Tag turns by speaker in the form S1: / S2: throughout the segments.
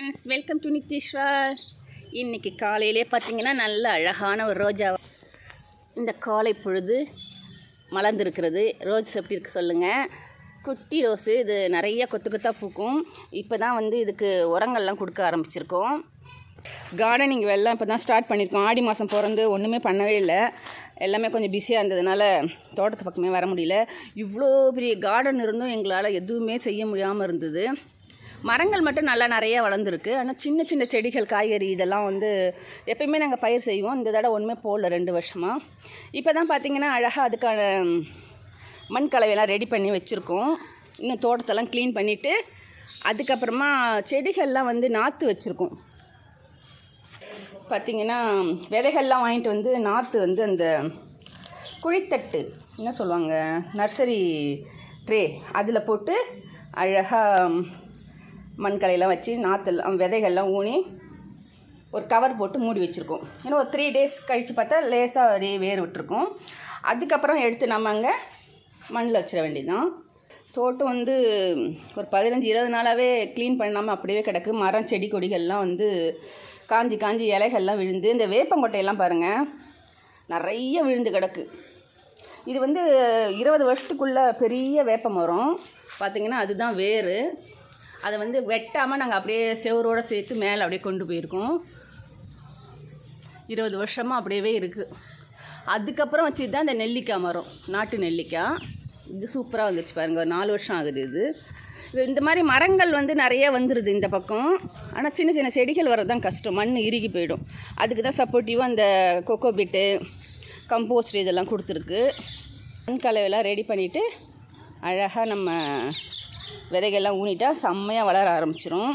S1: Friends welcome to Nitheeswar இன்னைக்கு காலையிலே பார்த்தீங்கன்னா நல்ல அழகான ஒரு ரோஜா இந்த காலை பொழுது மலர்ந்துருக்கிறது. ரோஸ் எப்படி இருக்கு சொல்லுங்கள் குட்டி ரோஸு இது நிறைய கொத்து கொத்தாக பூக்கும். இப்போ தான் வந்து இதுக்கு உரங்கள்லாம் கொடுக்க ஆரம்பிச்சிருக்கோம். கார்டனிங் வெள்ளம் இப்போ தான் ஸ்டார்ட் பண்ணியிருக்கோம் ஆடி மாதம் பிறந்து ஒன்றுமே பண்ணவே இல்லை. எல்லாமே கொஞ்சம் பிஸியாக இருந்ததுனால தோட்டத்து பக்கமே வர முடியல. இவ்வளோ பெரிய கார்டன் இருந்தும் எங்களால் எதுவுமே செய்ய முடியாமல் இருந்தது. மரங்கள் மட்டும் நல்லா நிறைய வளர்ந்துருக்கு. ஆனால் சின்ன சின்ன செடிகள் காய்கறி இதெல்லாம் வந்து எப்பயுமே நாங்கள் பயிர் செய்வோம். இந்த தடவை ஒன்றுமே போடல ரெண்டு வருஷமாக இப்போ தான் பார்த்திங்கன்னா அழகாக அதுக்கான மண் கலவையெல்லாம் ரெடி பண்ணி வச்சுருக்கோம். இன்னும் தோட்டத்தெல்லாம் க்ளீன் பண்ணிவிட்டு அதுக்கப்புறமா செடிகள்லாம் வந்து நாற்று வச்சுருக்கோம். பார்த்திங்கன்னா விதைகள்லாம் வாங்கிட்டு வந்து நாற்று வந்து அந்த குழித்தட்டு என்ன சொல்லுவாங்க நர்சரி ட்ரே அதில் போட்டு அழகாக மண்கலையெல்லாம் வச்சு நாற்றுலாம் விதைகள்லாம் ஊனி ஒரு கவர் போட்டு மூடி வச்சுருக்கோம். ஏன்னா ஒரு த்ரீ டேஸ் கழித்து பார்த்தா லேசாக ஒரே வேர் விட்டுருக்கோம். அதுக்கப்புறம் எடுத்து நம்ம அங்கே மண்ணில் வச்சிட வேண்டியதுதான். தோட்டம் வந்து ஒரு பதினஞ்சு இருபது நாளாகவே க்ளீன் பண்ணாமல் அப்படியே கிடக்கு. மரம் செடி கொடிகள்லாம் வந்து காஞ்சி காஞ்சி இலைகள்லாம் விழுந்து இந்த வேப்பங்கொட்டையெல்லாம் பாருங்கள் நிறைய விழுந்து கிடக்கு. இது வந்து இருபது வருஷத்துக்குள்ளே பெரிய வேப்ப மரம் பார்த்திங்கன்னா அதுதான் வேறு அதை வந்து வெட்டாமல் நாங்கள் அப்படியே செவரோடு சேர்த்து மேலே அப்படியே கொண்டு போயிருக்கோம். இருபது வருஷமாக அப்படியே இருக்குது அதுக்கப்புறம் வச்சு தான் இந்த நெல்லிக்காய் மரம் நாட்டு நெல்லிக்காய் இது சூப்பராக வந்துச்சு பாருங்க. ஒரு நாலு வருஷம் ஆகுது இது. இது இந்த மாதிரி மரங்கள் வந்து நிறைய வந்துடுது இந்த பக்கம். ஆனால் சின்ன சின்ன செடிகள் வர்றது தான் கஷ்டம். மண் இறுகி போயிடும். அதுக்கு தான் சப்போர்ட்டிவாக அந்த கொக்கோ பிட்டு கம்போஸ்ட் இதெல்லாம் கொடுத்துருக்கு. மண் கலவையெல்லாம் ரெடி பண்ணிவிட்டு அழகாக நம்ம விதைகள்லாம் ஊனிட்டா செம்மையாக வளர ஆரம்பிச்சிரும்.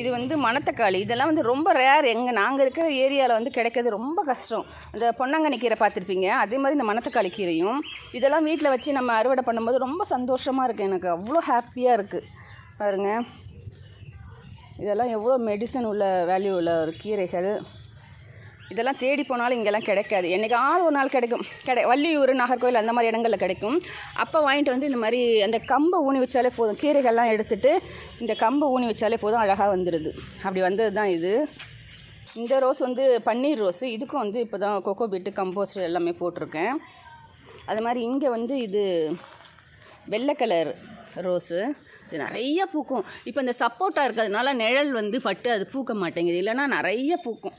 S1: இது வந்து மணத்தக்காளி. இதெல்லாம் வந்து ரொம்ப ரேர் எங்கே நாங்கள் இருக்கிற ஏரியாவில் வந்து கிடைக்கிறது ரொம்ப கஷ்டம். அந்த பொன்னாங்கண்ணி கீரை பார்த்துருப்பீங்க. அதே மாதிரி இந்த மணத்தக்காளி கீரையும். இதெல்லாம் வீட்டில் வச்சு நம்ம அறுவடை பண்ணும்போது ரொம்ப சந்தோஷமாக இருக்குது எனக்கு அவ்வளோ ஹாப்பியாக இருக்குது பாருங்கள் இதெல்லாம் எவ்வளோ மெடிசன் உள்ள வேல்யூ உள்ள ஒரு கீரைகள். இதெல்லாம் தேடி போனாலும் இங்கெல்லாம் கிடைக்காது. என்றைக்காவது ஒரு நாள் கிடைக்கும். கிடை வள்ளியூர் நாகர்கோவில் அந்த மாதிரி இடங்களில் கிடைக்கும். அப்போ வாங்கிட்டு வந்து இந்த மாதிரி அந்த கம்பை ஊனி வச்சாலே போதும். கீரைகள்லாம் எடுத்துட்டு இந்த கம்பை ஊனி வச்சாலே போதும் அழகாக வந்துடுது அப்படி வந்தது தான் இது. இந்த ரோஸ் வந்து பன்னீர் ரோஸு. இதுக்கும் வந்து இப்போ தான் கொக்கோ பீட்டு கம்போஸ்ட் எல்லாமே போட்டிருக்கேன். அது மாதிரி இங்கே வந்து இது வெள்ளை கலர் ரோஸு. இது நிறைய பூக்கும். இப்போ இந்த சப்போட்டா இருக்கிறதுனால நிழல் வந்து பட்டு அது பூக்க மாட்டேங்குது. இல்லைன்னா நிறைய பூக்கும்.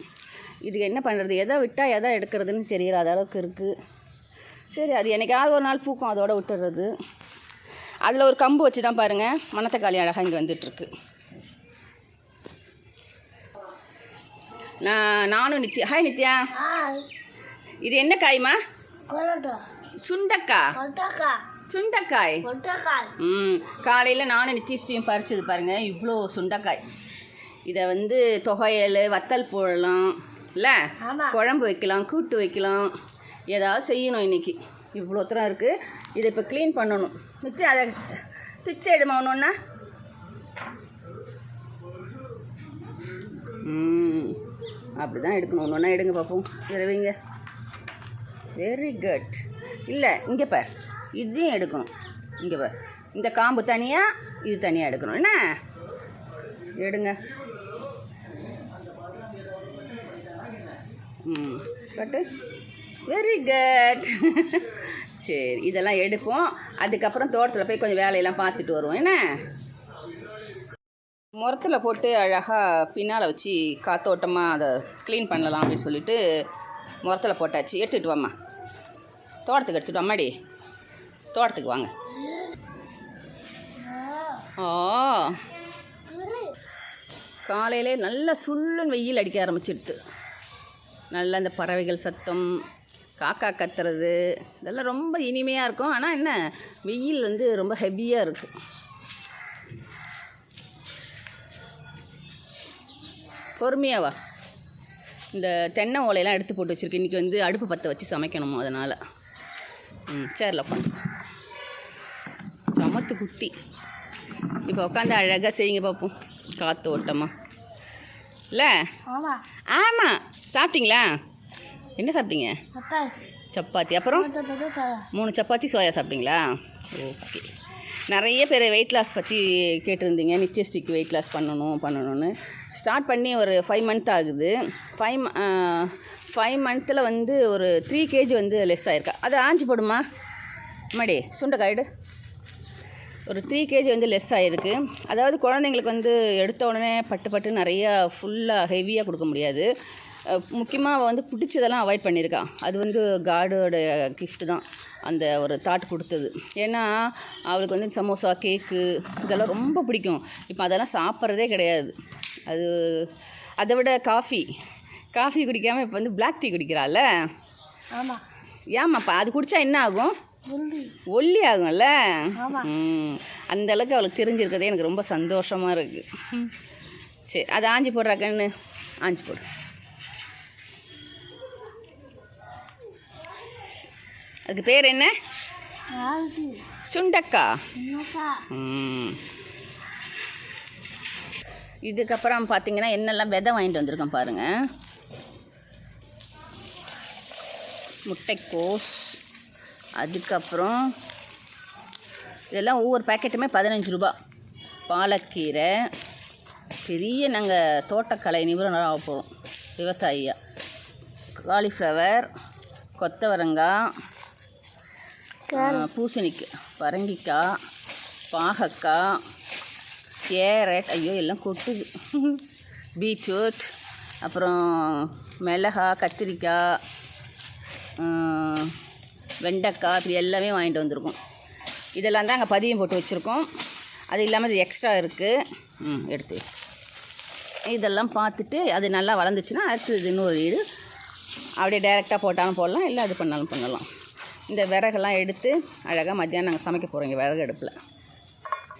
S1: இதுக்கு என்ன பண்ணுறது எதை விட்டால் எதை எடுக்கிறதுன்னு தெரியல அது அளவுக்கு இருக்குது சரி அது என்னைக்காவது ஒரு நாள் பூக்கும் அதோட விட்டுறது. அதில் ஒரு கம்பு வச்சு தான் பாருங்கள் மணத்தக்காளி அழகாக இங்கே வந்துட்டுருக்கு. நான் நானும் நித்யா ஹாய் நித்யா. இது என்ன காய்மா? சுண்டக்காய்?
S2: கொட்டக்காய்
S1: ம் காலையில் நானும் நித்திஷ்டியும் பறிச்சது பாருங்கள் இவ்வளோ சுண்டைக்காய். இதை வந்து தொகையல் வத்தல் போடலாம். இல்லை. குழம்பு வைக்கலாம் கூட்டு வைக்கலாம். ஏதாவது செய்யணும் இன்னைக்கு. இவ்வளோ தூரம் இருக்குது இதை இப்போ க்ளீன் பண்ணணும். நித்தி அதை பிச்சை எடுமா ஒன்றுன்னா அப்படி தான் எடுக்கணும். ஒன்று ஒன்றா எடுங்க பார்ப்போம் இதை வைங்க. வெரி குட் இல்லை இங்கே பார். இதையும் எடுக்கணும். இங்கே பார். இந்த காம்பு தனியாக இது தனியாக எடுக்கணும். என்ன? எடுங்க. ம் கட்டு வெரி குட் சரி இதெல்லாம் எடுப்போம். அதுக்கப்புறம் தோட்டத்தில் போய் கொஞ்சம் வேலையெல்லாம் பார்த்துட்டு வருவோம். என்ன? முரத்தில் போட்டு அழகாக பின்னால் வச்சு காத்தோட்டமாக அதை க்ளீன் பண்ணலாம் அப்படின்னு சொல்லிட்டு முரத்தில் போட்டாச்சு. எடுத்துகிட்டு வாம்மா. தோட்டத்துக்கு எடுத்துகிட்டு வாம்மாடி தோட்டத்துக்கு வாங்க. ஆ. காலையிலே நல்லா சுள்ளுன்னு வெயில் அடிக்க ஆரம்பிச்சிடுது நல்ல இந்த பறவைகள் சத்தம் காக்கா கத்துறது இதெல்லாம் ரொம்ப இனிமையாக இருக்கும். ஆனால் என்ன வெயில் வந்து ரொம்ப ஹெவியாக இருக்குது பொறுமையாக வா. இந்த தென்னை ஓலையெல்லாம் எடுத்து போட்டு வச்சுருக்கு இன்றைக்கி வந்து அடுப்பு பற்ற வச்சு சமைக்கணும் அதனால். ம் சேரில் உட்காந்து சமத்து குட்டி. இப்போ உட்காந்து அழகாக செய்யுங்க பார்ப்போம் காற்று ஓட்டமாக இல்லை?
S2: ஆமா.
S1: ஆமாம் சாப்பிட்டீங்களா? என்ன சாப்பிட்டீங்க? சப்பாத்தி. அப்புறம்? மூணு சப்பாத்தி சோயா சாப்பிட்டீங்களா? ஓகே. நிறைய பேர் வெயிட் லாஸ் பற்றி கேட்டிருந்தீங்க. நித்யஸ்ரீக்கு வெயிட் லாஸ் பண்ணணும் பண்ணணும்னு. ஸ்டார்ட் பண்ணி ஒரு ஃபைவ் மந்த் ஆகுது. ஃபைவ் ஃபைவ் மந்த்தில் வந்து ஒரு த்ரீ கேஜி வந்து லெஸ் ஆயிருக்கா. அது ஆஞ்சி போடுமா? மடி சுண்டைக்காயிடு ஒரு த்ரீ கேஜி வந்து லெஸ் ஆகிருக்கு அதாவது குழந்தைங்களுக்கு வந்து எடுத்த உடனே பட்டு பட்டு நிறையா ஃபுல்லாக ஹெவியாக கொடுக்க முடியாது. முக்கியமாக வந்து பிடிச்சதெல்லாம் அவாய்ட் பண்ணியிருக்கா அது வந்து காடோட gift தான். அந்த ஒரு தாட் கொடுத்தது. ஏன்னா அவளுக்கு வந்து சமோசா கேக்கு இதெல்லாம் ரொம்ப பிடிக்கும். இப்போ அதெல்லாம் சாப்பிட்றதே கிடையாது. அது அதை விட காஃபி காஃபி குடிக்காமல் இப்போ வந்து பிளாக் டீ குடிக்கிறாள்ல.
S2: ஆமாம்
S1: ஏமாப்பா அது குடித்தா என்ன ஆகும்? ஒல்லி. ஆகும்ல அந்த அளவுக்கு அவளுக்கு தெரிஞ்சிருக்கிறதே எனக்கு ரொம்ப சந்தோஷமாக இருக்குது சரி அதை ஆஞ்சி போடுறா கண்ணு. ஆஞ்சி போடு. அதுக்கு பேர் என்ன? சுண்டக்கா. ம். இதுக்கப்புறம் பார்த்தீங்கன்னா என்னெல்லாம் விதை வாங்கிட்டு வந்திருக்கேன் பாருங்கள் முட்டைக்கோஸ். அதுக்கப்புறம் இதெல்லாம் ஒவ்வொரு பேக்கெட்டுமே பதினஞ்சு ரூபா. பாலக்கீரை பெரிய நாங்கள் தோட்டக்கலை நிபுணராக ஆக போகிறோம் விவசாயியா. காலிஃப்ளவர் கொத்தவரங்காய் பூசணிக்காய் பரங்கிக்காய் பாகக்காய் கேரட் ஐயோ எல்லாம் கொட்டுது. பீட்ரூட் அப்புறம் மிளகா கத்திரிக்காய் வெண்டைக்காய் இப்படி எல்லாமே வாங்கிட்டு வந்திருக்கோம். இதெல்லாம் தான் அங்கே பதியம் போட்டு வச்சுருக்கோம். அது இல்லாமல் இது எக்ஸ்ட்ரா இருக்குது ம் எடுத்து இதெல்லாம் பார்த்துட்டு அது நல்லா வளர்ந்துச்சுன்னா அடுத்தது இன்னொரு வீடு. அப்படியே டைரெக்டாக போட்டாலும் போடலாம் இல்லை அது பண்ணாலும் பண்ணலாம். இந்த விறகெல்லாம் எடுத்து அழகாக மத்தியானம் நாங்கள் சமைக்க போகிறோம் இங்கே விறகு அடுப்பில்.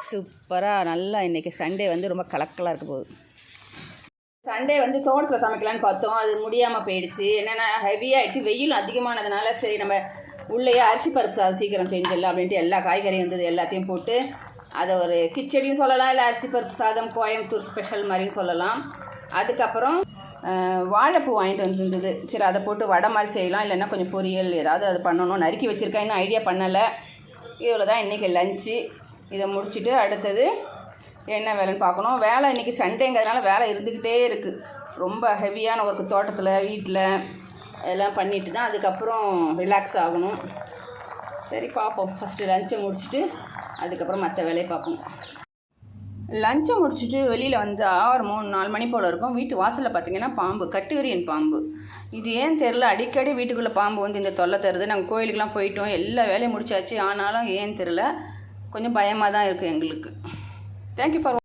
S1: சூப்பராக நல்லா இன்றைக்கி சண்டே வந்து ரொம்ப கலக்கலாக இருக்க போகுது. சண்டே வந்து தோட்டத்தில் சமைக்கலான்னு பார்த்தோம். அது முடியாமல் போயிடுச்சு. என்னென்னா ஹெவியாகிடுச்சு வெயில் அதிகமானதுனால சரி நம்ம உள்ளேயே அரிசி பருப்பு சாதம் சீக்கிரம் செஞ்சிடலாம் அப்படின்ட்டு எல்லா காய்கறியும் இருந்தது எல்லாத்தையும் போட்டு அதை ஒரு கிச்சடியும் சொல்லலாம் இல்லை அரிசி பருப்பு சாதம் கோயம்புத்தூர் ஸ்பெஷல் மாதிரியும் சொல்லலாம். அதுக்கப்புறம் வாழைப்பூ வாங்கிட்டு வந்திருந்தது. சரி அதை போட்டு வடை மாதிரி செய்யலாம் இல்லைன்னா கொஞ்சம் பொரியல் ஏதாவது அது பண்ணணும் நறுக்கி வச்சுருக்கேன். இன்னும் ஐடியா பண்ணலை. இவ்வளோ தான் இன்றைக்கி லஞ்சு இதை முடிச்சுட்டு அடுத்தது என்ன வேலைன்னு பார்க்கணும். வேலை இன்றைக்கி சண்டேங்கிறதுனால வேலை இருந்துக்கிட்டே இருக்குது ரொம்ப ஹெவியான ஒர்க்கு தோட்டத்தில் வீட்டில் அதெல்லாம் பண்ணிட்டு தான் அதுக்கப்புறம் ரிலாக்ஸ் ஆகணும். சரி பார்ப்போம். ஃபஸ்ட்டு லஞ்சை முடிச்சுட்டு அதுக்கப்புறம் மற்ற வேலையை பார்ப்போம். லஞ்சை முடிச்சுட்டு வெளியில் வந்து ஆறு மூணு நாலு மணி போல் இருக்கும். வீட்டு வாசலில் பார்த்தீங்கன்னா பாம்பு கட்டுவிரியன் பாம்பு. இது ஏன் தெரில அடிக்கடி வீட்டுக்குள்ளே பாம்பு வந்து இந்த தொல்லை தருது. நாங்கள் கோயிலுக்கெலாம் போயிட்டோம். எல்லா வேலையும் முடிச்சாச்சு. ஆனாலும் ஏன் தெரில கொஞ்சம் பயமாக தான் இருக்குது எங்களுக்கு தேங்க்யூ ஃபார்